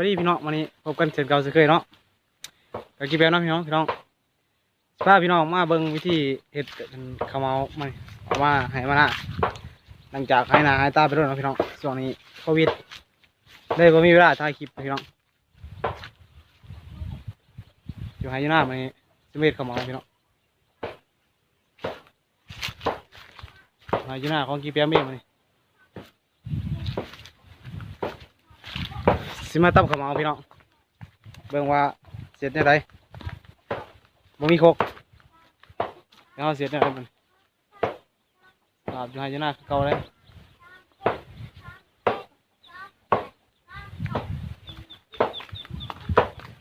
วัสดีพี่น้องวันนี้พบกันเช่นเก่าเช่นเคยเนาะกะกี่แป๊บเนะพี่น้องพี่น้องพาพี่น้องมาเบิ่งวิธีเฮ็ดข้าวเมามันเอามาให้มาละหลังจากให้หน้าให้ตาไปด้วยนะพี่น้องช่วงนี้โควิดเลยก็มีเวลาถ่ายคลิปพี่น้องอยู่ให้อยู่หน้ามันจะเม็ดข้าวเมาพี่น้องให้อยู่หน้าของกีแป๊บเองมัน สิมาตั้มขาวเหมาพี่น้องเบิ่งว่าเสร็จเนี่ยไดบ่มีโคกแล้วเสร็จเนี่ยไดมันลาบอยู่ให้อยู่หน้าเก่าเลย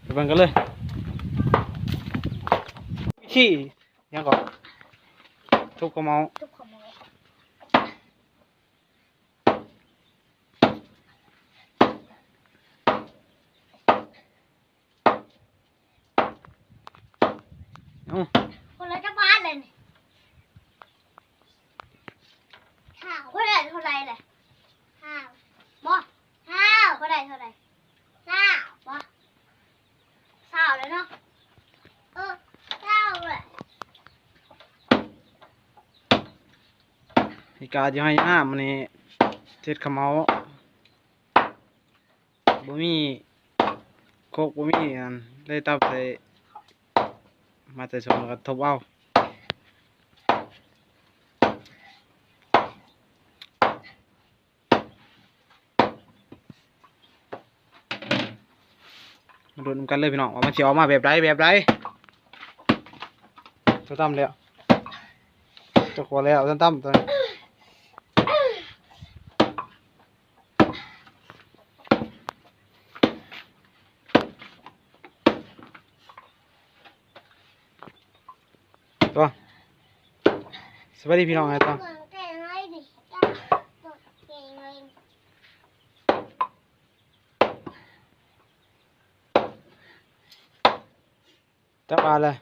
ไปเบิ่งกันเลยวิธียังก่อนทุบขาวเหมาทุกคนเลย เอ้า คนละจะบ้านเลยนี่ข้าวคนละเท่าไรเลยข้าวบ่ข้าวคนละเท่าไรข้าวบ่ข้าวเลยเนาะเออข้าวเลย อี กาอยู่ให้อยู่หน้ามันนี่เสร็จขาวเมาบ่มีโคกบ่มีอันเลยตับใส่มาใส่สมแล้วก็ทบเอามาดูนกันเลยพี่น้องว่ามันสิออกมาแบบไรแบบไรตัวตั้มแล้วตัวขวแล้วตัวตั้มตัวส วัสดีพี่น้องไงตัวเก่งเลยดิเก่งเลยจับปลาเลย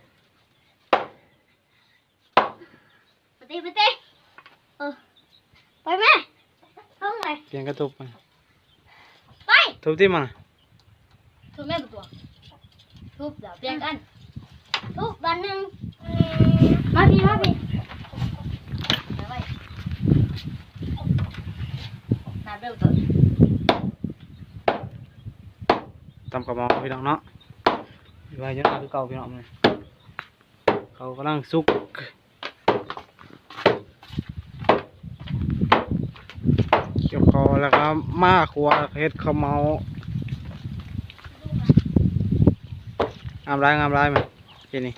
ไปตีไปตีเออไปแม่เข้าไงเปลี่ยนกระตุกมันไปทุบที่มันทุบแม่ประตูทุบเดี๋ยวเปลี่ยนกันทุกวันหนึ่งมาพี่มาพี่ เดี๋ยวไว้ น้ำเร็วตัวตำกระมองพี่น้องเนาะอยู่ไว้เยอะคือเก่าพี่น้องเลยเขากำลังสุกเกี่ยวคอแล้วก็มาครัวเฮ็ดข้าวเมา งามร้ายงามร้ายมันทีนี้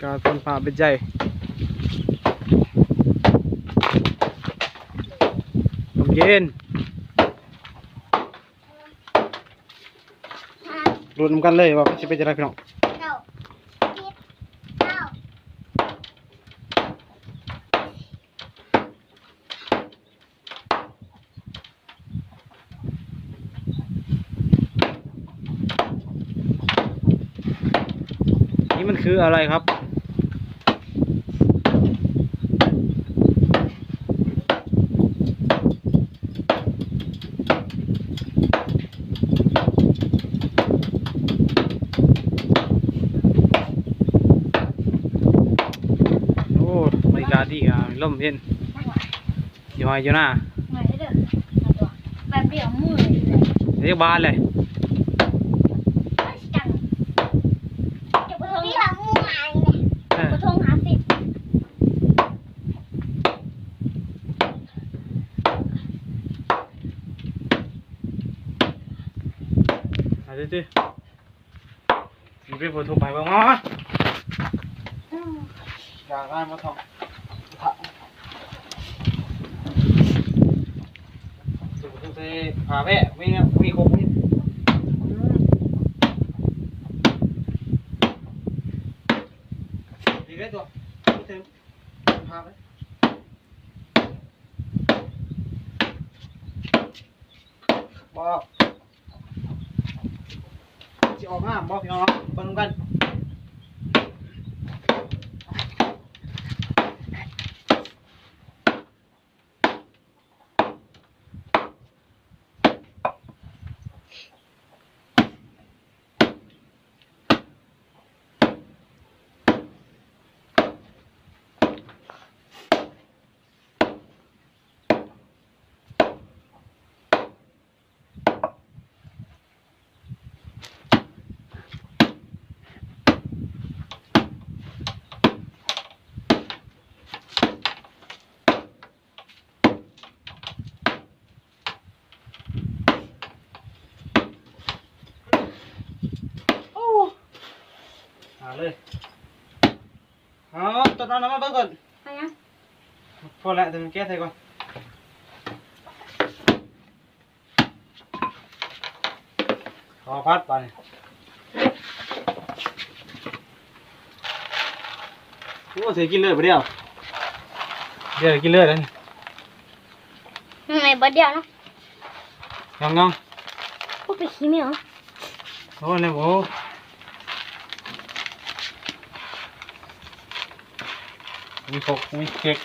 การต้นผ้าเป็นใจลมเย็นรุนกันเลยว่าจะเป็นจะไรพี่น้องเก้าสิบเก้านี่มันคืออะไรครับ โอ้ บรรยากาศดีอะลมเย็นอยู่ไห้อยู่หน้าไงเด้อเอาตัวแบบเดียวมือเลยเรียกบานเลยจังเดี๋ยวพี่ทำงูหายเนี่ยเออกระทงหาสิบเอาดิดิมีเป็นผู้ทุบไปบ้างมั้ยอยากได้มาทำ สุดทุกทีผ่าแวะมีเนี่ยมีครบมีดีเลยตัวเต็มผ่าไปบอกจะออกห้ามบอกพี่น้องเบิ่งกันาเลย เอาตัดเอาน้ำมาเบิ่งก่อนไปยังพอแล้วเดี๋ยวมันแก้ใส่ก่อนขอพั มียวโอ้เนี่ยโอ้มีขกมีเค้ก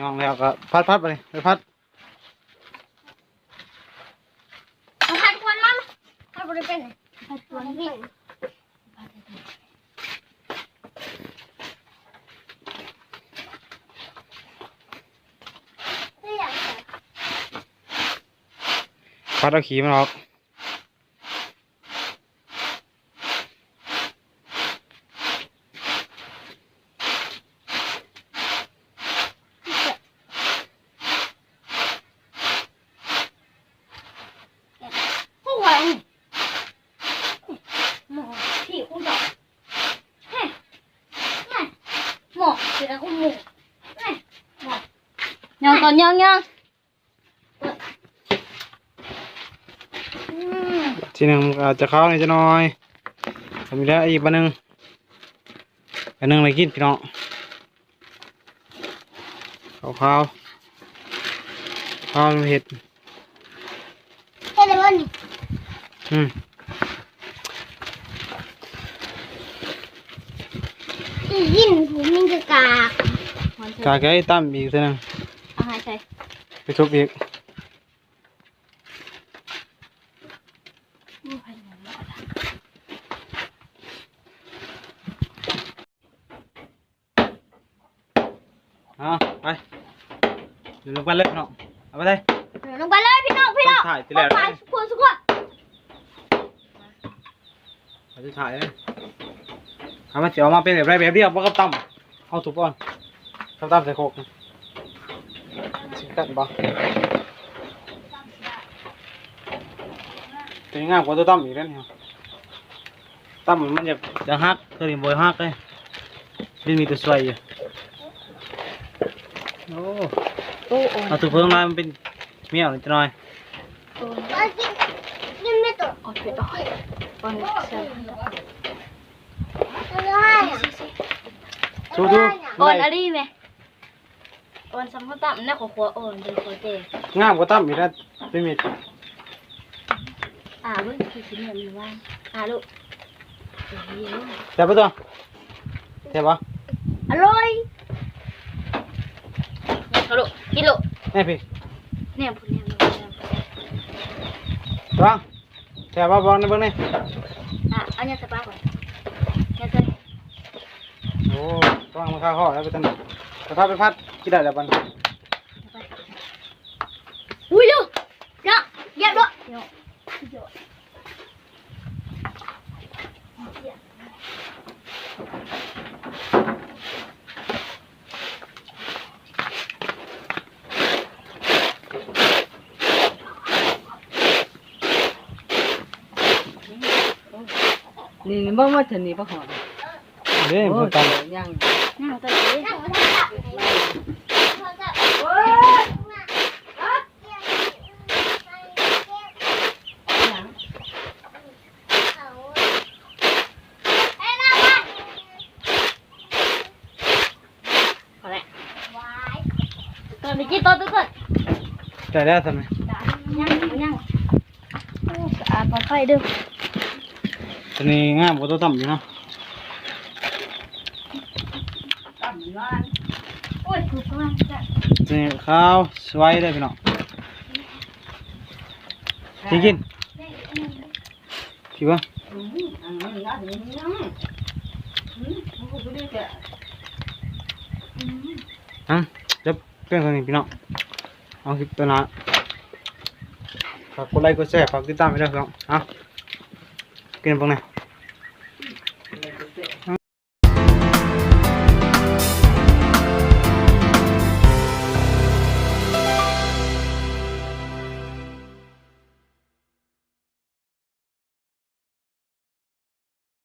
ยองแล้วก็พัดพัดไปเลยไปพัด เอาพันควันมาพันบริเป็นพันควันวิ่งไม่อยากใส่ พัดเอาขีมันออกพวกอะไรนี่หมอพี่คุณดอกเฮ้ยนี่หมอเสือคุณหมูนี่หมอยังก่อนยังยัง อืม ทีหนึ่งอาจจะเข้าในอยจะน้อยทำแล้วอีกบันหนึ่งบันหนึ่งอะไรกินพี่น้องข้าวข้าวข้าวเห็ดเฮ้ยเลยวะนี่อืมอียินผมมิงกะกากมันเถกาอะแก้ตั้มอีกทีหนึ่งเอาหายใจไปทุบอีก เอาไปเดี๋ยวลงไปเลยพี่น้องเอาไปเลยเดี๋ยวลงไปเลยพี่น้องพี่น้องถ่ายทีแรก ถ่ายสุกคนสุกคนเอาจะถ่ายเลยเอามาเจียวมาเป็นแบบไรแบบเดียวบ่กับตั้มเอาถูกก่อนกับตั้มใส่โคกสิกันบ่เป็นงามกว่าตัวตั้มอีกแล้วเนี่ยตั้มมันจะจะฮักตัวนี้บ่ฮักเลยมันมีตัวสวยอยู่ โอ้โอ้โอ้เอาตัวเพิ่งมามันเป็นเมี่ยวนิดหน่อยเอากินกินไม่ตกเอาไปต่อยก่อนเสร็จไม่ได้อะสู้ดูอ่อนอะไรไหมอ่อนสำคัญต่ำนะขอขวอ่อนเป็นขวเจงามกว่าตั้มอีกแล้วเป็นมีดอ่าลูกคือชิ้นเงินหรือว่าอ่าลูกเดี๋ยวแต่ปะตัวแต่ปะอร่อย เอาลูกกินลูกแม่พี่เนี่ยพูดเนี่ยตัวแต่ปะบอลในเบื้องนี่อะเอาเนี่ยใส่ปากก่อนเนี่ยใส่โอ้ต้องมาข้าวข้อแล้วไปตั้งไปพัดไปพัดกินได้แล้วบัน อุ้ยลูกเนาะเย็บด้วยเนาะ นี่นี่บ่มาถึงนี่บ่หอมเด้พูดกันยังนั่งตัวนี้นั่งมาทับจับโทรศัพท์โอ้ยเอายังเอ้ยนั่งมาพอแล้ววายตัวนี้กินตัวตัวตัวได้แล้วทำไมย่างย่างสะอาดปลอดภัยเด้อ ตอนนี้งามกว่าตัวตั้มอยู่เนาะตำร้านโอ้ยถูกมากจ้ะนี่ข้าวสวยได้พี่น้องกินกินคิดว่าอะอะเดี๋ยวเพื่อนคนนี้พี่น้องเอาคลิปตัวนั้นฝากกดไลค์กดแชร์ฝากติดตามไปด้วยพี่น้องเอากินบ้างไหน